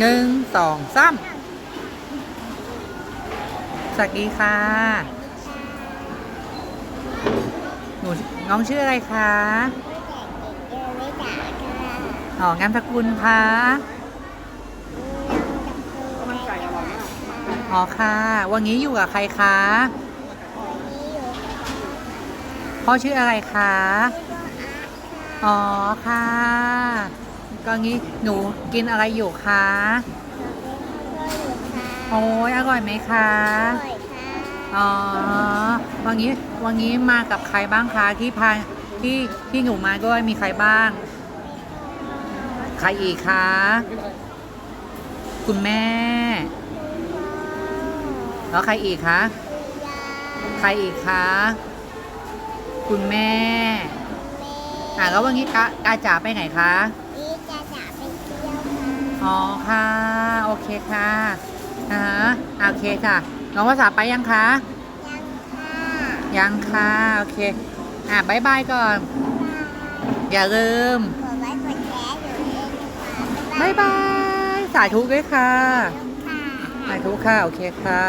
หนึ่งสองสามสวัสดีค่ะ หนูน้องชื่ออะไรคะอ๋องามสกุลคะอ๋อค่ะ วันนี้อยู่กับใครคะพ่อชื่ออะไรคะ อ๋อค่ะ ก็งี้หนูกินอะไรอยู่คะเราเป็นข้าวโพดอยู่ค่ะโอ้ยอร่อยไหมคะอร่อยค่ะอ๋อวันนี้วันนี้มากับใครบ้างคะที่พาที่ที่หนูมาด้วยมีใครบ้าง ใครอีกคะ คุณแม่ แล้วใครอีกคะ ใครอีกคะ คุณแม่อะแล้ววันนี้กากาจ๋าไปไหนคะนี่จะ อ๋อค่ะ โอเคค่ะอ่าฮะโอเคค่ะ น้องภาษาไปยังคะยังค่ะยังค่ะ โอเค อะบายบายก่อน อย่าลืมบายบาย สาธุด้วยค่ะ สาธุค่ะ โอเคค่ะ